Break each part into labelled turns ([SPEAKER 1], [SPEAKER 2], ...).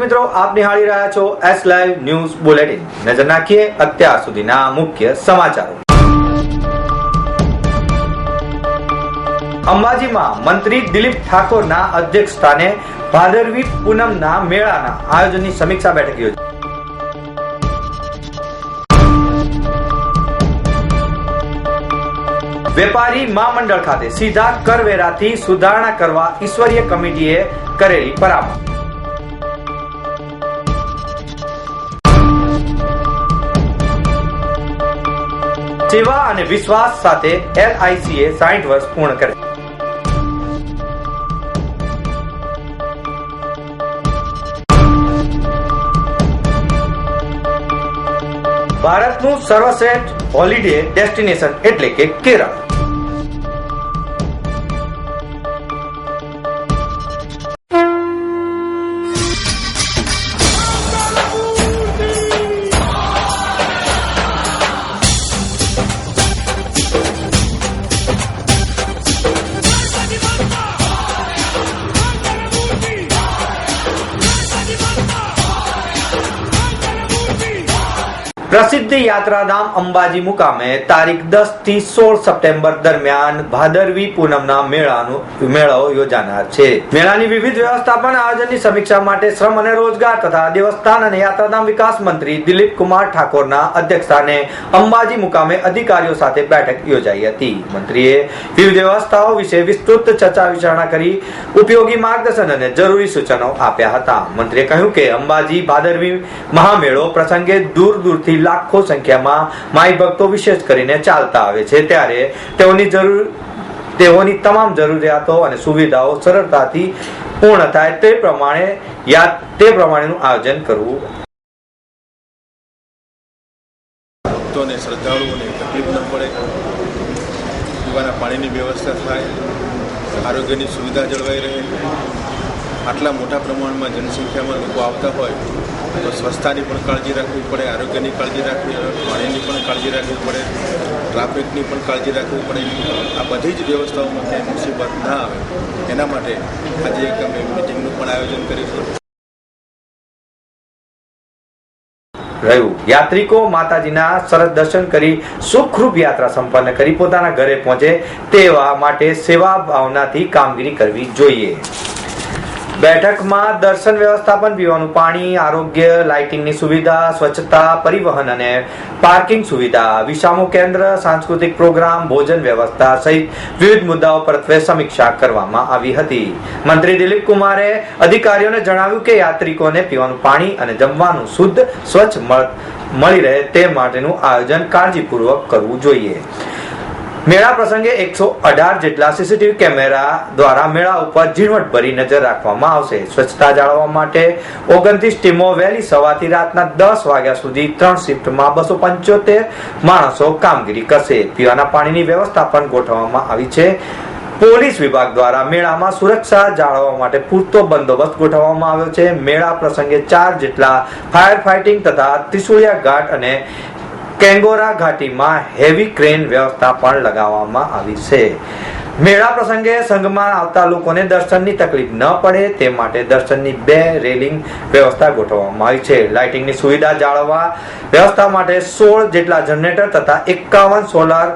[SPEAKER 1] મિત્રો, આપ નિહાળી રહ્યા છો એસ લાઈવ ન્યૂઝ બુલેટિન નજર નાખીએ અત્યાર સુધીના મુખ્ય સમાચારો. અંબાજીમાં મંત્રી દિલીપ ઠાકોરના અધ્યક્ષ સ્થાને ભાદરવી પૂનમના મેળાના આયોજનની સમીક્ષા બેઠક યોજી વેપારી મહામંડળ ખાતે સીધા કરવેરાથી સુધારણા કરવા ઈશ્વરીય કમિટીએ કરેલી પરામર્શ. સેવા અને વિશ્વાસ સાથે એલઆઈસીએ સાઠ વર્ષ પૂર્ણ કરે. ભારતનું સર્વશ્રેષ્ઠ હોલિડે ડેસ્ટિનેશન એટલે કે કેરળ. પ્રસિદ્ધ યાત્રાધામ અંબાજી મુકામે તારીખ દસથી સોળ સપ્ટેમ્બર દરમિયાન ભાદરવી પૂનમના મેળાનું મેળો યોજાનાર છે. મેળાની વિવિધ વ્યવસ્થાપન, આયોજનની સમીક્ષા માટે શ્રમ અને રોજગાર તથા દેવસ્થાન અને યાત્રાધામ વિકાસ મંત્રી દિલીપ કુમાર ઠાકોરના અધ્યક્ષસ્થાને અંબાજી મુકામે અધિકારીઓ સાથે બેઠક યોજાઈ હતી. મંત્રીએ વિવિધ વ્યવસ્થાઓ વિશે વિસ્તૃત ચર્ચા વિચારણા કરી, ઉપયોગી માર્ગદર્શન અને જરૂરી સૂચનો આપ્યા હતા. મંત્રીએ કહ્યું કે અંબાજી ભાદરવી મહામેળો પ્રસંગે દૂર દૂરથી લાખો સંખ્યામાં માઈ ભક્તો વિશેષ કરીને ચાલતા આવે છે. ત્યારે તેઓની જરૂર, તેઓની તમામ જરૂરિયાતો અને સુવિધાઓ સરળતાથી પૂર્ણ થાય તે પ્રમાણે યાદ, તે પ્રમાણેનું આયોજન કરવું.
[SPEAKER 2] ભક્તોને શ્રદ્ધાળુઓને તકલીફ ન પડે. પીવાના પાણીની વ્યવસ્થા થાય. આરોગ્યની સુવિધા જળવાઈ રહે. આટલા મોટા પ્રમાણમાં જનસંખ્યામાં લોકો આવતા હોય, તો સ્વચ્છતાની પણ કાળજી રાખવી પડે, આરોગ્યની કાળજી રાખવી પાણીની પણ કાળજી રાખવી પડે, ટ્રાફિકની પણ કાળજી રાખવી પડે. આ બધી જ વ્યવસ્થાઓમાં ક્યાંય મુસીબત ના આવે. એના માટે આજે એક અમે મિટિંગનું પણ આયોજન કરીશું
[SPEAKER 1] રહ્યું. યાત્રિકો માતાજીના સરસ દર્શન કરી સુખરૂપ યાત્રા સંપન્ન કરી પોતાના ઘરે પહોંચે તેવા માટે સેવા ભાવનાથી કામગીરી કરવી જોઈએ. બેઠકમાં દર્શન વ્યવસ્થાપન, પીવાનું પાણી, આરોગ્ય, લાઇટિંગની સુવિધા, સ્વચ્છતા, પરિવહન અને પાર્કિંગ સુવિધા વિસામો કેન્દ્ર, સાંસ્કૃતિક પ્રોગ્રામ, ભોજન વ્યવસ્થા સહિત વિવિધ મુદ્દાઓ પર સમીક્ષા કરવામાં આવી હતી. મંત્રી દિલીપ કુમારે અધિકારીઓને જણાવ્યું કે યાત્રિકોને પીવાનું પાણી અને જમવાનું શુદ્ધ, સ્વચ્છ મળી રહે તે માટેનું આયોજન કાળજીપૂર્વક કરવું જોઈએ. મેળા પ્રસંગે એકસો અઢાર જેટલા સીસીટીવી કેમેરા દ્વારા મેળા ઉપર ઝીણવટભરી નજર રાખવામાં આવશે. સ્વચ્છતા જાળવવા માટે ઓગણત્રીસ ટીમો વહેલી સવારથી રાતના દસ વાગ્યા સુધી ત્રણ શિફ્ટમાં બસો પંચોતેર માણસો કામગીરી કરશે. પીવાના પાણીની વ્યવસ્થા પણ ગોઠવવામાં આવી છે. પોલીસ વિભાગ દ્વારા મેળામાં સુરક્ષા જાળવવા માટે પૂરતો બંદોબસ્ત ગોઠવવામાં આવ્યો છે. મેળા પ્રસંગે ચાર જેટલા ફાયર ફાઇટિંગ તથા ત્રિશુળિયા ઘાટ અને કેંગોરા ઘાટીમાં હેવી ક્રેન વ્યવસ્થા પણ લગાવવામાં આવી છે. મેળા પ્રસંગે સંઘમાં આવતા લોકોને દર્શનની તકલીફ ન પડે તે માટે દર્શનની બે રેલિંગ વ્યવસ્થા ગોઠવવામાં આવી છે. લાઇટિંગની સુવિધા જાળવવા વ્યવસ્થા માટે સોળ જેટલા જનરેટર તથા એકાવન સોલાર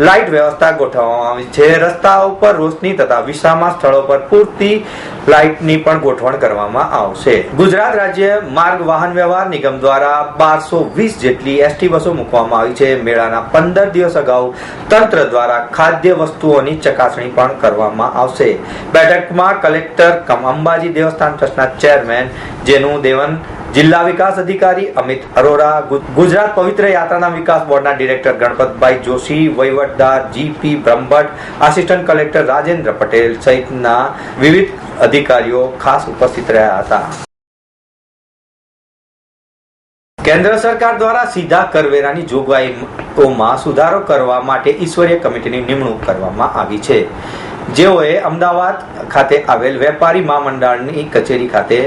[SPEAKER 1] લાઇટ વ્યવસ્થા ગોઠવવામાં આવી છે. રસ્તા ઉપર રોશની તથા વિસામા સ્થળો પર પૂરતી લાઇટની પણ ગોઠવણ કરવામાં આવશે. ગુજરાત રાજ્ય માર્ગ વાહન વ્યવહાર નિગમ દ્વારા બારસો વીસ જેટલી એસટી બસો મૂકવામાં આવી છે. મેળાના પંદર દિવસ અગાઉ તંત્ર દ્વારા ખાદ્ય વસ્તુઓની ચકાસણી પણ કરવામાં આવશે. બેઠકમાં કલેક્ટર કમ અંબાજી દેવસ્થાન ટ્રસ્ટના ચેરમેન જેનું દેવન જિલ્લા વિકાસ અધિકારી અમિત અરોરા ગુજરાત પવિત્ર યાત્રાના વિકાસ બોર્ડના director Ganpatbhai Joshi, વહીવટદાર GP Brahmbhatt, assistant collector Rajendra Patel સહિતના વિવિધ અધિકારીઓ ખાસ ઉપસ્થિત રહ્યા હતા. કેન્દ્ર સરકાર દ્વારા સીધા કરવેરાની જોગવાઈઓમાં સુધારો કરવા માટે ઈશ્વરીય કમિટીની નિમણૂક કરવામાં આવી છે. જેઓએ અમદાવાદ ખાતે આવેલ વેપારી મહામંડળની કચેરી ખાતે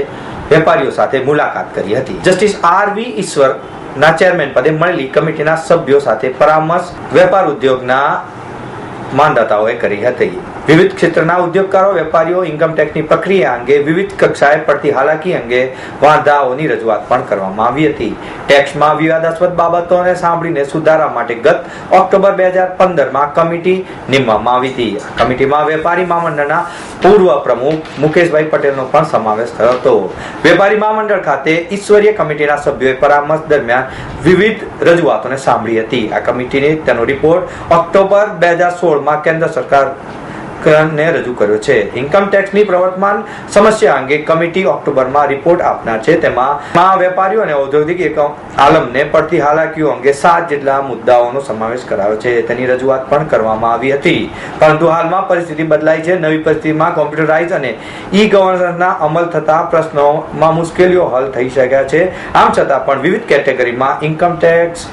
[SPEAKER 1] વેપારીઓ સાથે મુલાકાત કરી હતી. જસ્ટિસ આર વી ઈશ્વર ના ચેરમેન પદે મળેલી કમિટીના સભ્યો સાથે પરામર્શ વેપાર ઉદ્યોગના માનદાતાઓએ કરી હતી. વિવિધ ક્ષેત્રના ઉદ્યોગકારો, વેપારીઓ ઇન્કમટેક્સની પ્રક્રિયા અંગે વિવિધ કક્ષાએ પડતી હાલાકી અંગે વાંધાઓની રજૂઆત પણ કરવામાં આવી હતી. ટેક્સમાં વિવાદાસ્પદ બાબતોને સાંભળીને સુધારા માટે ગત ઓક્ટોબર બે હજાર પંદરમાં કમિટી નિમવામાં આવી હતી. કમિટીમાં વેપારી મહામંડળના પૂર્વ પ્રમુખ મુકેશભાઈ પટેલનો પણ સમાવેશ થયો હતો. વેપારી મહામંડળ ખાતે ઈશ્વરીય કમિટીના સભ્યોએ પરામર્શ દરમિયાન વિવિધ રજૂઆતોને સાંભળી હતી. આ કમિટીને તેનો રિપોર્ટ ઓક્ટોબર બે હજાર સોળમાં કેન્દ્ર સરકાર ને રજૂ કર્યો છે. ઇન્કમ ટેક્સની પ્રવર્તમાન સમસ્યા અંગે કમિટી ઓક્ટોબરમાં રિપોર્ટ આપનાર છે. તેમાં વેપારીઓ અને ઔદ્યોગિક એકમ આલમને પડતી હાલાકીઓ અંગે સાત જેટલા મુદ્દાઓનો સમાવેશ કરાયો છે. તેની રજૂઆત પણ કરવામાં આવી હતી. પરંતુ હાલમાં પરિસ્થિતિ બદલાઈ છે. નવી પરિસ્થિતિમાં કોમ્પ્યુટરાઇઝ અને ઈ ગવર્નન્સના અમલ થતા પ્રશ્નોમાં મુશ્કેલીઓ હલ થઈ શક્યા છે. આમ છતાં પણ વિવિધ કેટેગરીમાં ઇન્કમ ટેક્સ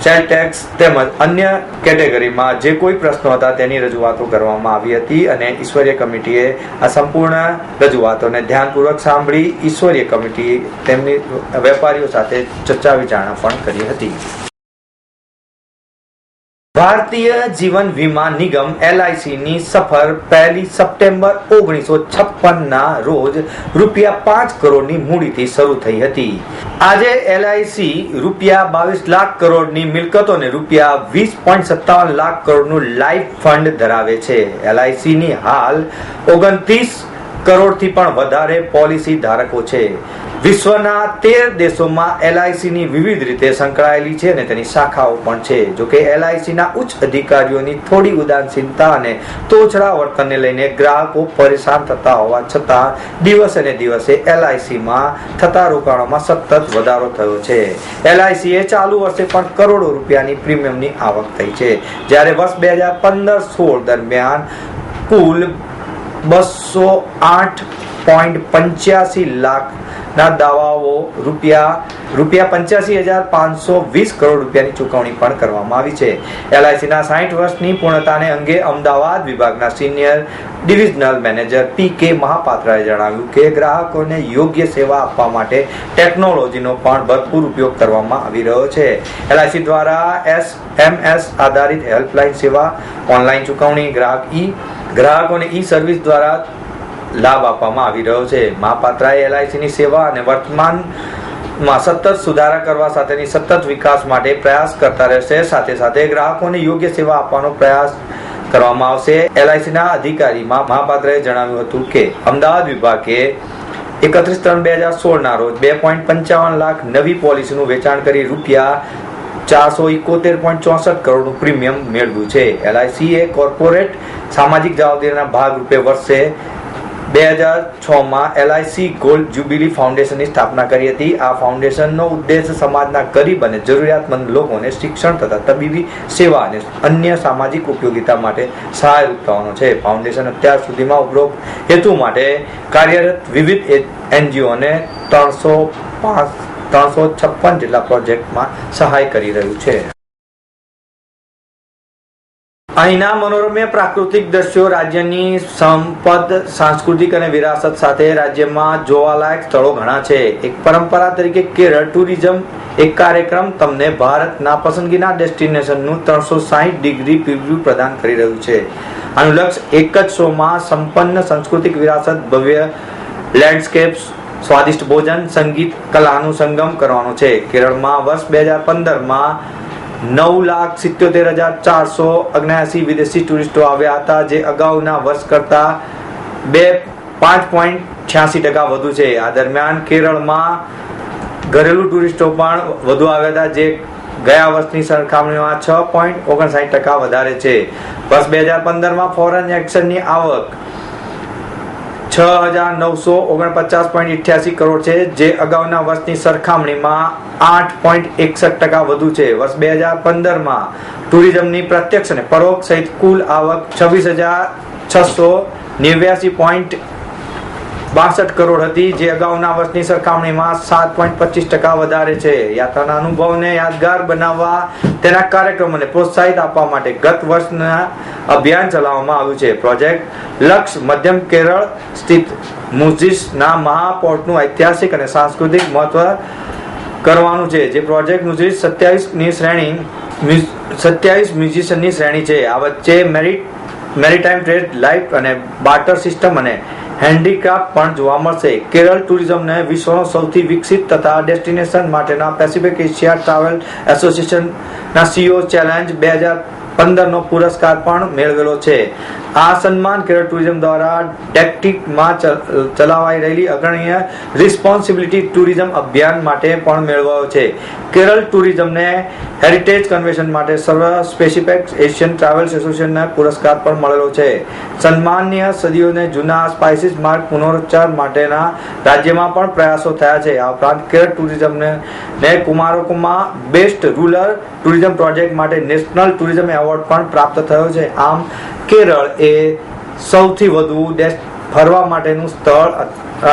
[SPEAKER 1] સેલ ટેક્સ તેમજ અન્ય કેટેગરીમાં જે કોઈ પ્રશ્નો હતા તેની રજૂઆતો કરવામાં આવી હતી અને ઈશ્વરીય કમિટીએ આ સંપૂર્ણ રજૂઆતોને ધ્યાનપૂર્વક સાંભળી ઈશ્વરીય કમિટી તેમની વેપારીઓ સાથે ચર્ચા વિચારણા પણ કરી હતી. ભારતીય જીવન વીમા નિગમ એલઆઈસી ની સફર પહેલી સપ્ટેમ્બર ઓગણીસો છપ્પન ના રોજ રૂપિયા પાંચ કરોડની મૂડીથી શરૂ થઈ હતી. આજે એલઆઈસી રૂપિયા બાવીસ લાખ કરોડની મિલકતો અને રૂપિયા વીસ પોઈન્ટ સત્તાવન લાખ કરોડનું લાઈફ ફંડ ધરાવે છે. એલઆઈસી ની હાલ ઓગણત્રીસ કરોડથી પણ વધારે પોલિસી ધારકો છે. વિશ્વના તેર દેશોમાં એલઆઈસીની વિવિધ રીતે સંકળાયેલી છે અને તેની શાખાઓ પણ છે. જો કે એલઆઈસી ઉચ્ચ અધિકારીઓની થોડી ઉદાસીનતા અને તોછડા વર્તનને લઈને ગ્રાહકો પરેશાન થતા હોવા છતાં દિવસે ને દિવસે એલઆઈસીમાં થતા રોકાણોમાં સતત વધારો થયો છે. એલઆઈસીએ ચાલુ વર્ષે પણ કરોડો રૂપિયાની પ્રીમિયમની આવક થઈ છે. જ્યારે વર્ષ બે હજાર પંદર સોળ દરમિયાન કુલ બસો આઠ પોઈન્ટ પંચ્યાસી લાખ ના દાવાઓ, રૂપિયા રૂપિયા પંચ્યાસી હજાર પાંચસો વીસ કરોડ રૂપિયાની ચૂકવણી પણ કરવામાં આવી છે. એલઆઈસીના સાઠ વર્ષની પૂર્ણતાને અંગે અમદાવાદ વિભાગના સિનિયર ડિવિઝનલ મેનેજર પી કે મહાપાત્રાએ જણાવ્યું કે ગ્રાહકોને યોગ્ય સેવા આપવા માટે ટેકનોલોજીનો પણ ભરપૂર ઉપયોગ કરવામાં આવી રહ્યો છે. એલઆઈસી દ્વારા એસ એમ એસ આધારિત હેલ્પલાઇન સેવા ઓનલાઈન ચૂકવણી, ગ્રાહક ઈ, ગ્રાહકોને ઈ સર્વિસ દ્વારા લાભ આપવામાં આવી રહ્યો છે. મહાપાત્રાએ એલઆઈસીની સેવા અને વર્તમાનમાં સતત સુધારા કરવા સાથેની સતત વિકાસ માટે પ્રયાસ કરતા રહેશે. સાથે સાથે ગ્રાહકોને યોગ્ય સેવા આપવાનો પ્રયાસ કરવામાં આવશે. એલઆઈસીના અધિકારી મહાપાત્રાએ જણાવ્યું હતું કે, અમદાવાદ વિભાગે એકત્રીસ ત્રણ બે હજાર સોળના રોજ બે પોઈન્ટ પંચાવન લાખ નવી પોલિસીનું વેચાણ કરી રૂપિયા ચારસો ઇકોતેર પોઈન્ટ ચોસઠ કરોડનું પ્રીમિયમ મેળવ્યું છે. એલઆઈસી એ કોર્પોરેટ સામાજિક જવાબદારીના ભાગરૂપે વર્ષે બે હજાર છમાં એલઆઈસી ગોલ્ડ જ્યુબિલી ફાઉન્ડેશનની સ્થાપના કરી હતી. આ ફાઉન્ડેશનનો ઉદ્દેશ સમાજના ગરીબ અને જરૂરિયાતમંદ લોકોને શિક્ષણ તથા તબીબી સેવા અને અન્ય સામાજિક ઉપયોગિતા માટે સહાય થવાનો છે. ફાઉન્ડેશન અત્યાર સુધીમાં ઉપરોક્ત હેતુ માટે કાર્યરત વિવિધ એનજીઓને ત્રણસો પાંચ, ત્રણસો છપ્પન જેટલા પ્રોજેક્ટમાં સહાય કરી રહ્યું છે. અહીંના મનોરમ્ય પ્રાકૃતિક દ્રશ્યો રાજ્યની સંપદ, સાંસ્કૃતિક અને વિરાસત સાથે રાજ્યમાં જોવાલાયક સ્થળો ઘણા છે. એક પરંપરા તરીકે કેરળ ટુરિઝમ એક કાર્યક્રમ તમને ભારતના પસંદગીના ડેસ્ટિનેશનનું ત્રણસો સાહીઠ ડિગ્રી પ્રિવ્યુ પ્રદાન કરી રહ્યું છે. આનું લક્ષ્ય એક જ શોમાં સંપન્ન સાંસ્કૃતિક વિરાસત, ભવ્ય લેન્ડસ્કેપ્સ, સ્વાદિષ્ટ ભોજન, સંગીત, કલાનું સંગમ કરવાનો છે. કેરળમાં વર્ષ બે હજાર પંદરમાં નવ લાખ સિત્યોતેર હજાર ચારસો અગ્નાસી વિદેશી ટુરિસ્ટો આવ્યા હતા, જે અગાઉના વર્ષ કરતા બે પાંચ પોઈન્ટ છ્યાસી ટકા વધુ છે. આ દરમિયાન કેરળમાં ઘરેલું ટુરિસ્ટો પણ વધુ આવ્યા હતા, જે ગયા વર્ષની સરખામણીમાં છ પોઈન્ટ ઓગણસાઠ ટકા વધારે છે. વર્ષ બે હજાર પંદરમાં ફોરેન એક્શનની આવક છ હજાર નવસો ઓગણપચાસ પોઈન્ટ ઇઠ્યાસી કરોડ છે, જે અગાઉના વર્ષની સરખામણીમાં આઠ પોઈન્ટ એકસઠ ટકા વધુ છે. વર્ષ બે હજાર પંદરમાં ટુરિઝમની પ્રત્યક્ષ અને પરોક્ષ સહિત કુલ આવક છવ્વીસ હજાર છસો નેવ્યાસી પોઈન્ટ બાસઠ કરોડ હતી, જે અગાઉના વર્ષની સરખામણીમાં સાત પોઈન્ટ પચીસ ટકા વધારે છે. યાત્રાના અનુભવને યાદગાર બનાવવા તેના કાર્યક્રમોને પ્રોત્સાહિત આપવા માટે ગત વર્ષના અભિયાન ચલાવવામાં આવ્યું છે. પ્રોજેક્ટ લક્ષ મધ્યમ કેરળ સ્થિત મુઝિસના મહાપોર્ટનું ઐતિહાસિક અને સાંસ્કૃતિક મહત્વ કરવાનું છે. જે પ્રોજેક્ટ મુઝિસ સત્યાવીસની શ્રેણી સત્યાવીસ મ્યુઝિશિયનની શ્રેણી છે. આ વચ્ચે મેરિટ મેરીટાઈમ ટ્રેડ લાઇફ અને બાર્ટર સિસ્ટમ અને હેન્ડીક્રાફ્ટ પણ જોવા મળશે. કેરળ ટુરિઝમને વિશ્વનો સૌથી વિકસિત તથા ડેસ્ટિનેશન માટેના પેસિફિક એશિયા ટ્રાવેલ એસોસિએશનના સીઓ ચેલેન્જ બે હજાર પંદરનો પુરસ્કાર પણ મેળવેલો છે. આ સન્માન કેરળ ટુરિઝમ દ્વારા ડેક્ટિકમાં ચ- ચલાવાઈ રહેલી અગ્રણીય રિસ્પોન્સિબિલિટી ટુરિઝમ અભિયાન માટે પણ મેળવાયો છે. કેરળ ટુરિઝમને હેરિટેજ કન્વેન્શન માટે સર્વ સ્પેસિફિક એશિયન ટ્રાવેલ્સ એસોસિએશનને પુરસ્કાર પણ મળેલો છે. સન્માનીય સદીઓને જૂના સ્પાઇસીસ માર્ગ પુનરોચ્ચાર માટેના રાજ્યમાં પણ પ્રયાસો થયા છે. આ ઉપરાંત કેરળ ટુરિઝમને ને કુમારોકમાં બેસ્ટ રૂરલ ટુરિઝમ પ્રોજેક્ટ માટે નેશનલ ટુરિઝમ એવોર્ડ પણ પ્રાપ્ત થયો છે. આમ કેરળ એ સૌથી વધુ દેશ ફરવા માટેનું સ્થળ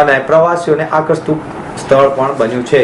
[SPEAKER 1] અને પ્રવાસીઓને આકર્ષતું સ્થળ પણ બન્યું છે.